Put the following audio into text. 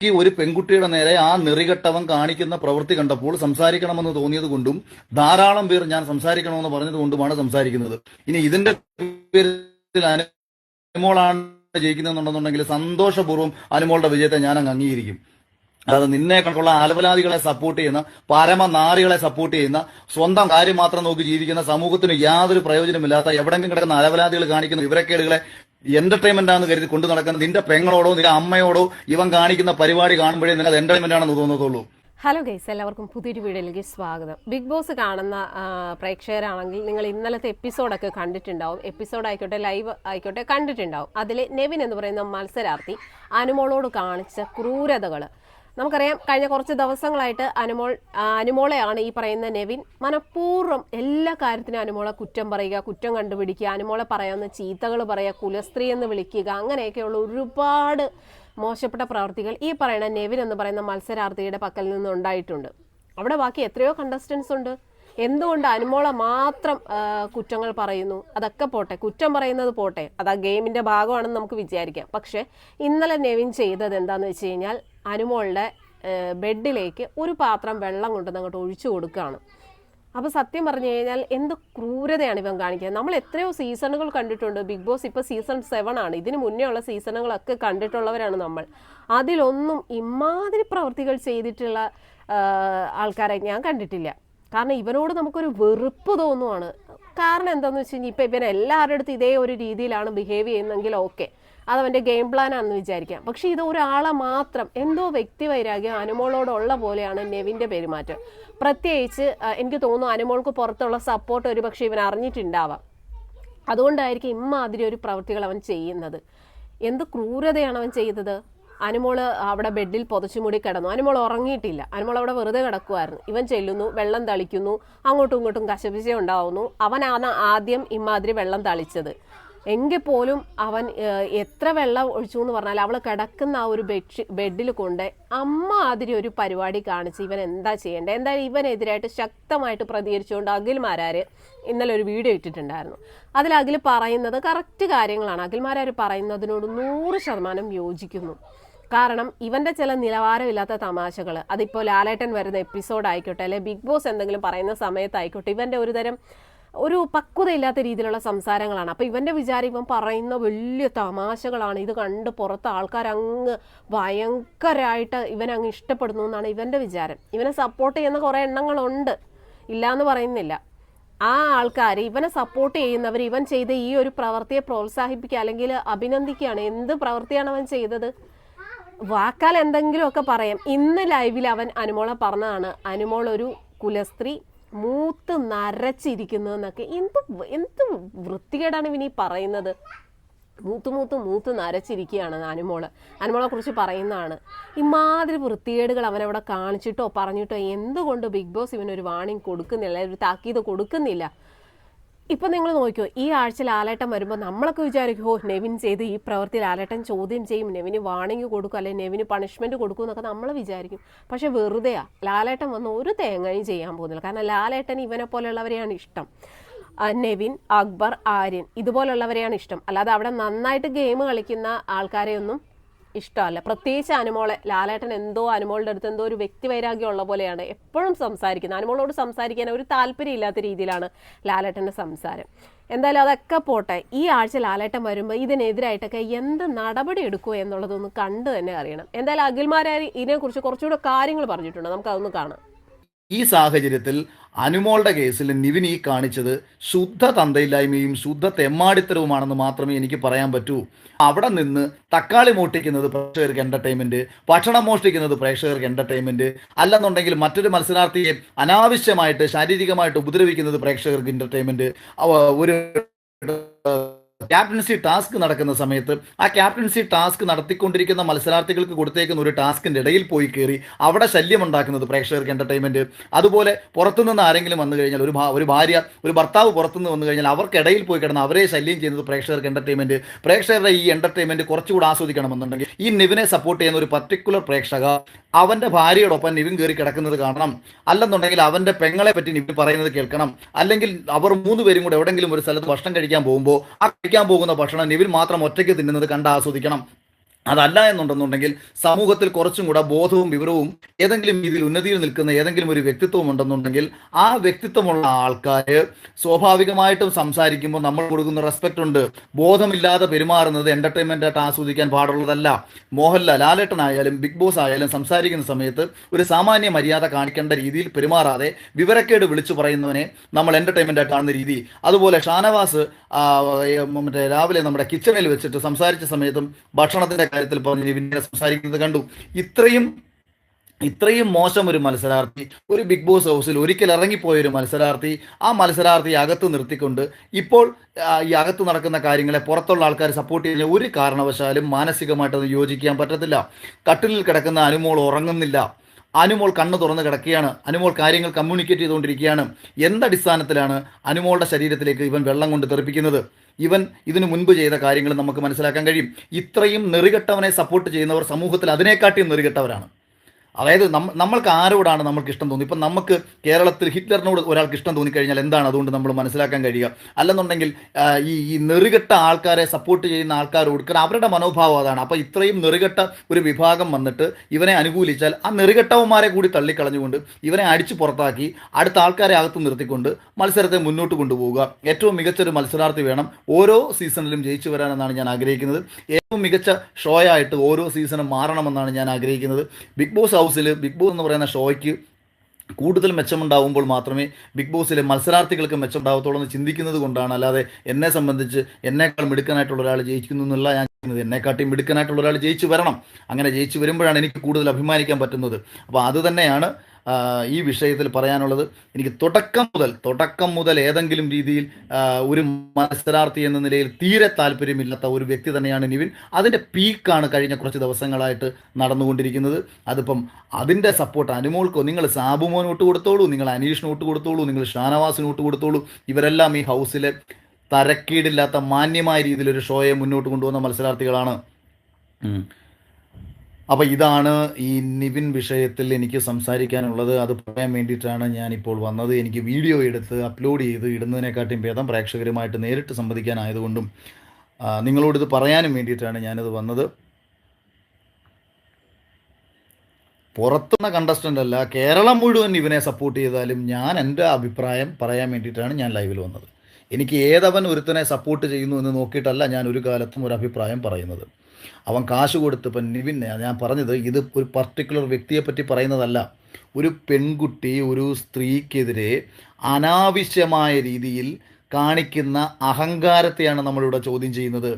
ഈ ഒരു പെൺകുട്ടിയുടെ നേരെ ആ നെറികെട്ടവൻ കാണിക്കുന്ന പ്രവൃത്തി കണ്ടപ്പോൾ സംസാരിക്കണമെന്ന് തോന്നിയത് കൊണ്ടും ധാരാളം പേർ ഞാൻ സംസാരിക്കണമെന്ന് പറഞ്ഞത് കൊണ്ടുമാണ് സംസാരിക്കുന്നത്. ഇനി ഇതിന്റെ പേരിൽ അനുമോളാണ് ജയിക്കുന്നുണ്ടെന്നുണ്ടെങ്കിൽ സന്തോഷപൂർവം അനുമോളുടെ വിജയത്തെ ഞാൻ അങ്ങ് അംഗീകരിക്കും. അതായത് നിന്നെ കണക്കുള്ള അലവലാദികളെ സപ്പോർട്ട് ചെയ്യുന്ന പരമനാരികളെ സപ്പോർട്ട് ചെയ്യുന്ന സ്വന്തം കാര്യം മാത്രം നോക്കി ജീവിക്കുന്ന സമൂഹത്തിന് യാതൊരു പ്രയോജനമില്ലാത്ത എവിടെങ്കിലും കിടക്കുന്ന അലവലാദികൾ കാണിക്കുന്ന വിവരക്കേടുകളെ എന്റർടൈൻമെന്റ് ആണെന്ന് കരുതി കൊണ്ടു നടക്കുന്ന നിന്റെ പെങ്ങളോടോ നിന്റെ അമ്മയോടോ ഇവൻ കാണിക്കുന്ന പരിപാടി കാണുമ്പോഴേ നിനക്ക് എന്റർടൈൻമെന്റ് ആണെന്ന് തോന്നത്തുള്ളൂ ഹലോ ഗൈസ് എല്ലാവർക്കും പുതിയൊരു വീഡിയോയിലേക്ക് സ്വാഗതം. ബിഗ് ബോസ് കാണുന്ന പ്രേക്ഷകരാണെങ്കിൽ നിങ്ങൾ ഇന്നലത്തെ എപ്പിസോഡൊക്കെ കണ്ടിട്ടുണ്ടാവും. എപ്പിസോഡ് ആയിക്കോട്ടെ ലൈവ് ആയിക്കോട്ടെ കണ്ടിട്ടുണ്ടാവും. അതിലെ നെവിൻ എന്ന് പറയുന്ന മത്സരാർത്ഥി അനുമോളോട് കാണിച്ച ക്രൂരതകൾ നമുക്കറിയാം കഴിഞ്ഞ കുറച്ച് ദിവസങ്ങളായിട്ട് അനുമോൾ അനുമോളെയാണ് ഈ പറയുന്ന നെവിൻ മനഃപൂർവം എല്ലാ കാര്യത്തിനും അനുമോളെ കുറ്റം പറയുക കുറ്റം കണ്ടുപിടിക്കുക അനുമോളെ പറയാവുന്ന ചീത്തകൾ പറയുക കുലസ്ത്രീ എന്ന് വിളിക്കുക അങ്ങനെയൊക്കെയുള്ള ഒരുപാട് മോശപ്പെട്ട പ്രവർത്തികൾ ഈ പറയുന്ന നെവിൻ എന്ന് പറയുന്ന മത്സരാർത്ഥിയുടെ പക്കൽ നിന്ന് ഉണ്ടായിട്ടുണ്ട് അവിടെ ബാക്കി എത്രയോ കണ്ടസ്റ്റൻസ് ഉണ്ട്. എന്തുകൊണ്ട് അനുമോളെ മാത്രം കുറ്റങ്ങൾ പറയുന്നു? അതൊക്കെ പോട്ടെ കുറ്റം പറയുന്നത് പോട്ടെ. അത് ആ ഗെയിമിന്റെ ഭാഗമാണെന്ന് നമുക്ക് വിചാരിക്കാം. പക്ഷെ ഇന്നലെ നെവിൻ ചെയ്തത് എന്താന്ന് വെച്ച് കഴിഞ്ഞാൽ അനുമോളുടെ ബെഡിലേക്ക് ഒരു പാത്രം വെള്ളം കൊണ്ടുവന്ന് അങ്ങോട്ട് ഒഴിച്ചു കൊടുക്കുകയാണ്. അപ്പോൾ സത്യം പറഞ്ഞു കഴിഞ്ഞാൽ എന്ത് ക്രൂരതയാണ് ഇവൻ കാണിക്കുന്നത്? നമ്മൾ എത്രയോ സീസണുകൾ കണ്ടിട്ടുണ്ട്. ബിഗ് ബോസ് ഇപ്പോൾ സീസൺ സെവൻ ആണ്. ഇതിന് മുന്നേ ഉള്ള സീസണുകളൊക്കെ കണ്ടിട്ടുള്ളവരാണ് നമ്മൾ. അതിലൊന്നും ഇമാതിരി പ്രവൃത്തികൾ ചെയ്തിട്ടുള്ള ആൾക്കാരെ ഞാൻ കണ്ടിട്ടില്ല. കാരണം ഇവനോട് നമുക്കൊരു വെറുപ്പ് തോന്നുവാണ്. കാരണം എന്താണെന്ന് വെച്ച് കഴിഞ്ഞാൽ ഇപ്പം ഇവൻ എല്ലാവരുടെ അടുത്ത് ഇതേ ഒരു രീതിയിലാണ് ബിഹേവ് ചെയ്യുന്നതെങ്കിൽ ഓക്കെ. അതവന്റെ ഗെയിം പ്ലാൻ ആണെന്ന് വിചാരിക്കാം. പക്ഷേ ഇത് ഒരാളെ മാത്രം എന്തോ വ്യക്തി വൈരാഗ്യം അനുമോളോടുള്ള പോലെയാണ് നെവിന്റെ പെരുമാറ്റം. പ്രത്യേകിച്ച് എനിക്ക് തോന്നുന്നു അനുമോൾക്ക് പുറത്തുള്ള സപ്പോർട്ട് ഒരു പക്ഷേ ഇവൻ അറിഞ്ഞിട്ടുണ്ടാവാം. അതുകൊണ്ടായിരിക്കും ഇമ്മാതിരി ഒരു പ്രവൃത്തികൾ അവൻ ചെയ്യുന്നത്. എന്ത് ക്രൂരതയാണ് അവൻ ചെയ്തത്? അനുമോൾ അവിടെ ബെഡിൽ പൊതച്ചുമൂടി കിടന്നു. അനുമോൾ ഉറങ്ങിയിട്ടില്ല. അനുമോൾ അവിടെ വെറുതെ കിടക്കുമായിരുന്നു ഇവൻ ചെല്ലുന്നു വെള്ളം തളിക്കുന്നു അങ്ങോട്ടും ഇങ്ങോട്ടും കശപിശ ഉണ്ടാവുന്നു. അവനാണ് ആദ്യം ഇമ്മാതിരി വെള്ളം തളിച്ചത്. എങ്കിൽ പോലും അവൻ എത്ര വെള്ളം ഒഴിച്ചു എന്ന് പറഞ്ഞാൽ അവൾ കിടക്കുന്ന ആ ഒരു ബെഡ് ബെഡിൽ കൊണ്ട് അമ്മ അതിരി ഒരു പരിപാടി കാണിച്ച് ഇവൻ എന്താ ചെയ്യേണ്ടത്? എന്തായാലും ഇവനെതിരായിട്ട് ശക്തമായിട്ട് പ്രതികരിച്ചുകൊണ്ട് അഖിൽമാരാര് ഇന്നലെ ഒരു വീഡിയോ ഇട്ടിട്ടുണ്ടായിരുന്നു. അതിൽ അഖിൽ പറയുന്നത് കറക്റ്റ് കാര്യങ്ങളാണ്. അഖിൽമാരാർ പറയുന്നതിനോട് നൂറ് ശതമാനം യോജിക്കുന്നു. കാരണം ഇവന്റെ ചില നിലവാരമില്ലാത്ത തമാശകൾ അതിപ്പോൾ ലാലേട്ടൻ വരുന്ന എപ്പിസോഡ് ആയിക്കോട്ടെ അല്ലെ ബിഗ് ബോസ് എന്തെങ്കിലും പറയുന്ന സമയത്തായിക്കോട്ടെ ഇവന്റെ ഒരു തരം ഒരു പക്വതയില്ലാത്ത രീതിയിലുള്ള സംസാരങ്ങളാണ്. അപ്പോൾ ഇവന്റെ വിചാരം ഇവൻ പറയുന്ന വലിയ തമാശകളാണ്. ഇത് കണ്ട് പുറത്ത് ആൾക്കാർ അങ്ങ് ഭയങ്കരമായിട്ട് ഇവൻ അങ്ങ് ഇഷ്ടപ്പെടുന്നു എന്നാണ് ഇവന്റെ വിചാരം. ഇവനെ സപ്പോർട്ട് ചെയ്യുന്ന കുറേ എണ്ണങ്ങളുണ്ട്. ഇല്ലാന്ന് പറയുന്നില്ല. ആ ആൾക്കാർ ഇവനെ സപ്പോർട്ട് ചെയ്യുന്നവർ ഇവൻ ചെയ്ത ഈ ഒരു പ്രവൃത്തിയെ പ്രോത്സാഹിപ്പിക്കുക അല്ലെങ്കിൽ അഭിനന്ദിക്കുകയാണ്. എന്ത് പ്രവൃത്തിയാണ് അവൻ ചെയ്തത്? വാക്കാൽ എന്തെങ്കിലുമൊക്കെ പറയാം. ഇന്ന് ലൈവിൽ അവൻ അനുമോളെ പറഞ്ഞതാണ്. അനുമോൾ ഒരു കുലസ്ത്രീ. മൂത്ത് നരച്ചിരിക്കുന്നു എന്നൊക്കെ എന്ത് എന്ത് വൃത്തികേടാണ് ഇവനീ പറയുന്നത്? മൂത്ത് മൂത്ത് മൂത്ത് നരച്ചിരിക്കുകയാണ് അനുമോൾ. അനുമോളെ കുറിച്ച് പറയുന്നതാണ്. ഇമാതിരി വൃത്തികേടുകൾ അവനവിടെ കാണിച്ചിട്ടോ പറഞ്ഞിട്ടോ എന്തുകൊണ്ട് ബിഗ് ബോസ് ഇവനൊരു വാണിംഗ് കൊടുക്കുന്നില്ല ഒരു താക്കീത് കൊടുക്കുന്നില്ല? ഇപ്പൊ നിങ്ങൾ നോക്കിയോ ഈ ആഴ്ച ലാലേട്ടൻ വരുമ്പോൾ നമ്മളൊക്കെ വിചാരിക്കും ഓ നെവിൻ ചെയ്ത് ഈ പ്രവൃത്തി ലാലേട്ടൻ ചോദ്യം ചെയ്യും നെവിന് വാണിംഗ് കൊടുക്കും അല്ലെങ്കിൽ നെവിന് പണിഷ്മെന്റ് കൊടുക്കും എന്നൊക്കെ നമ്മൾ വിചാരിക്കും. പക്ഷെ വെറുതെയാ. ലാലേട്ടൻ വന്ന് ഒരു തേങ്ങയും ചെയ്യാൻ പോകുന്നില്ല. കാരണം ലാലേട്ടൻ ഇവനെ പോലെയുള്ളവരെയാണ് ഇഷ്ടം. നെവിൻ അക്ബർ ആര്യൻ ഇതുപോലുള്ളവരെയാണ് ഇഷ്ടം. അല്ലാതെ അവിടെ നന്നായിട്ട് ഗെയിം കളിക്കുന്ന ആൾക്കാരെയൊന്നും ഇഷ്ടമല്ല. പ്രത്യേകിച്ച് അനുമോളെ. ലാലേട്ടൻ എന്തോ അനുമോളുടെ അടുത്ത് എന്തോ ഒരു വ്യക്തി വൈരാഗ്യം ഉള്ള പോലെയാണ് എപ്പോഴും സംസാരിക്കുന്നത്. അനുമോളോട് സംസാരിക്കാൻ ഒരു താല്പര്യം ഇല്ലാത്ത രീതിയിലാണ് ലാലേട്ടന്റെ സംസാരം. എന്തായാലും അതൊക്കെ പോട്ടെ. ഈ ആഴ്ച ലാലേട്ടൻ വരുമ്പോൾ ഇതിനെതിരായിട്ടൊക്കെ എന്ത് നടപടി എടുക്കുക എന്നുള്ളതൊന്ന് കണ്ടു തന്നെ അറിയണം. എന്തായാലും അഖിൽമാരായി ഇതിനെക്കുറിച്ച് കുറച്ചുകൂടെ കാര്യങ്ങൾ പറഞ്ഞിട്ടുണ്ട്. നമുക്ക് അതൊന്ന് കാണാം. ഈ സാഹചര്യത്തിൽ അനുമോളുടെ കേസിൽ നിവിൻ ഈ കാണിച്ചത് ശുദ്ധ തന്തയില്ലായ്മയും ശുദ്ധ തെമ്മാടിത്തരവുമാണെന്ന് മാത്രമേ എനിക്ക് പറയാൻ പറ്റൂ. അവിടെ നിന്ന് തക്കാളി മോഷ്ടിക്കുന്നത് പ്രേക്ഷകർക്ക് എന്റർടൈൻമെന്റ് ഭക്ഷണം മോഷ്ടിക്കുന്നത് പ്രേക്ഷകർക്ക് എന്റർടൈൻമെന്റ് അല്ലെന്നുണ്ടെങ്കിൽ മറ്റൊരു മത്സരാർത്ഥിയെ അനാവശ്യമായിട്ട് ശാരീരികമായിട്ട് ഉപദ്രവിക്കുന്നത് പ്രേക്ഷകർക്ക് എന്റർടൈൻമെന്റ് ഒരു ക്യാപ്റ്റൻസി ടാസ്ക് നടക്കുന്ന സമയത്ത് ആ ക്യാപ്റ്റൻസി ടാസ്ക് നടത്തിക്കൊണ്ടിരിക്കുന്ന മത്സരാർത്ഥികൾക്ക് കൊടുത്തേക്കുന്ന ഒരു ടാസ്കിന്റെ ഇടയിൽ പോയി കയറി അവിടെ ശല്യമുണ്ടാക്കുന്നത് പ്രേക്ഷകർക്ക് എന്റർടൈൻമെന്റ് അതുപോലെ പുറത്തുനിന്ന് ആരെങ്കിലും വന്നു കഴിഞ്ഞാൽ ഒരു ഒരു ഭാര്യ ഒരു ഭർത്താവ് പുറത്തുനിന്ന് വന്നു കഴിഞ്ഞാൽ അവർക്കിടയിൽ പോയി കിടന്ന് അവരെ ശല്യം ചെയ്യുന്നത് പ്രേക്ഷകർക്ക് എന്റർടൈൻമെന്റ് പ്രേക്ഷകരുടെ ഈ എന്റർടൈൻമെന്റ് കുറച്ചുകൂടി ആസ്വദിക്കണമെന്നുണ്ടെങ്കിൽ ഈ നിവിനെ സപ്പോർട്ട് ചെയ്യുന്ന ഒരു പർട്ടിക്കുലർ പ്രേക്ഷക അവന്റെ ഭാര്യയോടൊപ്പം നിവിൻ കയറി കിടക്കുന്നത് കാണണം. അല്ലെന്നുണ്ടെങ്കിൽ അവന്റെ പെങ്ങളെ പറ്റി നിവിൻ പറയുന്നത് കേൾക്കണം. അല്ലെങ്കിൽ അവർ മൂന്ന് പേരും കൂടെ എവിടെങ്കിലും ഒരു സ്ഥലത്ത് ഭക്ഷണം കഴിക്കാൻ പോകുമ്പോൾ ആ കഴിക്കാൻ പോകുന്ന ഭക്ഷണം നിവിൻ മാത്രം ഒറ്റയ്ക്ക് തിന്നുന്നത് കണ്ട് ആസ്വദിക്കണം. അതല്ല എന്നുണ്ടെന്നുണ്ടെങ്കിൽ സമൂഹത്തിൽ കുറച്ചും കൂടെ ബോധവും വിവരവും ഏതെങ്കിലും രീതിയിൽ ഉന്നതിയിൽ നിൽക്കുന്ന ഏതെങ്കിലും ഒരു വ്യക്തിത്വം ഉണ്ടെന്നുണ്ടെങ്കിൽ ആ വ്യക്തിത്വമുള്ള ആൾക്കാർ സ്വാഭാവികമായിട്ടും സംസാരിക്കുമ്പോൾ നമ്മൾ കൊടുക്കുന്ന റെസ്പെക്റ്റ് ഉണ്ട്. ബോധമില്ലാതെ പെരുമാറുന്നത് എന്റർടൈൻമെന്റ് ആയിട്ട് ആസ്വദിക്കാൻ പാടുള്ളതല്ല. മോഹൻലാൽ ലാലേട്ടനായാലും ബിഗ് ബോസ് ആയാലും സംസാരിക്കുന്ന സമയത്ത് ഒരു സാമാന്യ മര്യാദ കാണിക്കേണ്ട രീതിയിൽ പെരുമാറാതെ വിവരക്കേട് വിളിച്ചു പറയുന്നവനെ നമ്മൾ എന്റർടൈൻമെന്റ് ആയിട്ട് കാണുന്ന രീതി. അതുപോലെ ഷാനവാസ് മറ്റേ രാവിലെ നമ്മുടെ കിച്ചണിൽ വെച്ചിട്ട് സംസാരിച്ച സമയത്തും ഭക്ഷണത്തിന്റെ കാര്യത്തിൽ പറഞ്ഞ് നിവിനെ സംസാരിക്കുന്നത് കണ്ടു. ഇത്രയും ഇത്രയും മോശം ഒരു മത്സരാർത്ഥി ഒരു ബിഗ് ബോസ് ഹൗസിൽ ഒരിക്കൽ ഇറങ്ങിപ്പോയ ഒരു മത്സരാർത്ഥി ആ മത്സരാർത്ഥി അകത്ത് നിർത്തിക്കൊണ്ട് ഇപ്പോൾ ഈ അകത്ത് നടക്കുന്ന കാര്യങ്ങളെ പുറത്തുള്ള ആൾക്കാർ സപ്പോർട്ട് ചെയ്യുന്ന ഒരു കാരണവശാലും മാനസികമായിട്ട് മാനസികമായിട്ടത് യോജിക്കാൻ പറ്റത്തില്ല. കട്ടിലിൽ കിടക്കുന്ന അനുമോൾ ഉറങ്ങുന്നില്ല. അനുമോൾ കണ്ണ് തുറന്ന് കിടക്കുകയാണ്. അനുമോൾ കാര്യങ്ങൾ കമ്മ്യൂണിക്കേറ്റ് ചെയ്തുകൊണ്ടിരിക്കുകയാണ്. എന്തടിസ്ഥാനത്തിലാണ് അനുമോളുടെ ശരീരത്തിലേക്ക് ഇവൻ വെള്ളം കൊണ്ട് തെറിപ്പിക്കുന്നത്? ഇവൻ ഇതിനു മുൻപ് ചെയ്ത കാര്യങ്ങൾ നമുക്ക് മനസ്സിലാക്കാൻ കഴിയും. ഇത്രയും നെറികെട്ടവനെ സപ്പോർട്ട് ചെയ്യുന്നവർ സമൂഹത്തിൽ അതിനെക്കാട്ടിയും നെറികെട്ടവരാണ്. അതായത് നമ്മ നമ്മൾക്ക് ആരോടാണ് നമ്മൾക്ക് ഇഷ്ടം തോന്നി ഇപ്പം നമുക്ക് കേരളത്തിൽ ഹിറ്റ്ലറിനോട് ഒരാൾക്ക് ഇഷ്ടം തോന്നിക്കഴിഞ്ഞാൽ എന്താണ് അതുകൊണ്ട് നമ്മൾ മനസ്സിലാക്കാൻ കഴിയുക? അല്ലെന്നുണ്ടെങ്കിൽ ഈ ഈ നെറുകെട്ട ആൾക്കാരെ സപ്പോർട്ട് ചെയ്യുന്ന ആൾക്കാരോട് അവരുടെ മനോഭാവം അതാണ്. അപ്പോൾ ഇത്രയും നെറുകെട്ട ഒരു വിഭാഗം വന്നിട്ട് ഇവനെ അനുകൂലിച്ചാൽ ആ നെറുകെട്ടവന്മാരെ കൂടി തള്ളിക്കളഞ്ഞുകൊണ്ട് ഇവനെ അടിച്ചു പുറത്താക്കി അടുത്ത ആൾക്കാരെ അകത്ത് നിർത്തിക്കൊണ്ട് മത്സരത്തെ മുന്നോട്ട് കൊണ്ടുപോവുക. ഏറ്റവും മികച്ചൊരു മത്സരാർത്ഥി വേണം ഓരോ സീസണിലും ജയിച്ചു വരാനെന്നാണ് ഞാൻ ആഗ്രഹിക്കുന്നത്. മികച്ച ഷോ ആയിട്ട് ഓരോ സീസണും മാറണമെന്നാണ് ഞാൻ ആഗ്രഹിക്കുന്നത്. ബിഗ് ബോസ് ഹൗസിൽ ബിഗ് ബോസ് എന്ന് പറയുന്ന ഷോയ്ക്ക് കൂടുതൽ മെച്ചമുണ്ടാവുമ്പോൾ മാത്രമേ ബിഗ് ബോസിലെ മത്സരാർത്ഥികൾക്ക് മെച്ചമുണ്ടാവത്തുള്ളൂ എന്ന് ചിന്തിക്കുന്നത് കൊണ്ടാണ്. അല്ലാതെ എന്നെ സംബന്ധിച്ച് എന്നെക്കാൾ മിടുക്കനായിട്ടുള്ള ഒരാൾ ജയിക്കുന്നു എന്നുള്ള ഞാൻ ചെയ്യുന്നത് എന്നെക്കാട്ടിയും മിടുക്കനായിട്ടുള്ള ഒരാൾ ജയിച്ചു വരണം. അങ്ങനെ ജയിച്ചു വരുമ്പോഴാണ് എനിക്ക് കൂടുതൽ അഭിമാനിക്കാൻ പറ്റുന്നത്. അപ്പോൾ അത് തന്നെയാണ് ഈ വിഷയത്തിൽ പറയാനുള്ളത് എനിക്ക് തുടക്കം മുതൽ തുടക്കം മുതൽ ഏതെങ്കിലും രീതിയിൽ ഒരു മത്സരാർത്ഥി എന്ന നിലയിൽ തീരെ താല്പര്യമില്ലാത്ത ഒരു വ്യക്തി തന്നെയാണ് നിവിൻ. അതിന്റെ പീക്കാണ് കഴിഞ്ഞ കുറച്ച് ദിവസങ്ങളായിട്ട് നടന്നുകൊണ്ടിരിക്കുന്നത്. അതിപ്പം അതിന്റെ സപ്പോർട്ട് അനുമോൾക്കോ നിങ്ങൾ സാബുമോന് കൊടുത്തോളൂ നിങ്ങൾ അനീഷിന് കൊടുത്തോളൂ നിങ്ങൾ ഷാനവാസിന് കൊടുത്തോളൂ ഇവരെല്ലാം ഈ ഹൗസിലെ തരക്കേടില്ലാത്ത മാന്യമായ രീതിയിലൊരു ഷോയെ മുന്നോട്ട് കൊണ്ടുവന്ന മത്സരാർത്ഥികളാണ്. അപ്പോൾ ഇതാണ് ഈ നിവിൻ വിഷയത്തിൽ എനിക്ക് സംസാരിക്കാനുള്ളത്. അത് പറയാൻ വേണ്ടിയിട്ടാണ് ഞാനിപ്പോൾ വന്നത്. എനിക്ക് വീഡിയോ എടുത്ത് അപ്ലോഡ് ചെയ്ത് ഇടുന്നതിനെക്കാട്ടിയും ഭേദം പ്രേക്ഷകരുമായിട്ട് നേരിട്ട് സംവദിക്കാനായതുകൊണ്ടും നിങ്ങളോടിത് പറയാനും വേണ്ടിയിട്ടാണ് ഞാനിത് വന്നത്. പുറത്തുന്ന കണ്ടസ്റ്റന്റ് അല്ല കേരളം മുഴുവൻ ഇവനെ സപ്പോർട്ട് ചെയ്താലും ഞാൻ എന്റെ അഭിപ്രായം പറയാൻ വേണ്ടിയിട്ടാണ് ഞാൻ ലൈവിൽ വന്നത്. എനിക്ക് ഏതവൻ ഒരുത്തനെ സപ്പോർട്ട് ചെയ്യുന്നു എന്ന് നോക്കിയിട്ടല്ല ഞാൻ ഒരു കാലത്തും ഒരു അഭിപ്രായം പറയുന്നത്. അവൻ കാശ് കൊടുത്ത് ഇപ്പം നിവിൻ ഞാൻ പറഞ്ഞത് ഇത് ഒരു പർട്ടിക്കുലർ വ്യക്തിയെപ്പറ്റി പറയുന്നതല്ല. ഒരു പെൺകുട്ടി ഒരു സ്ത്രീക്കെതിരെ അനാവശ്യമായ രീതിയിൽ കാണിക്കുന്ന അഹങ്കാരത്തെയാണ് നമ്മളിവിടെ ചോദ്യം ചെയ്യുന്നത്.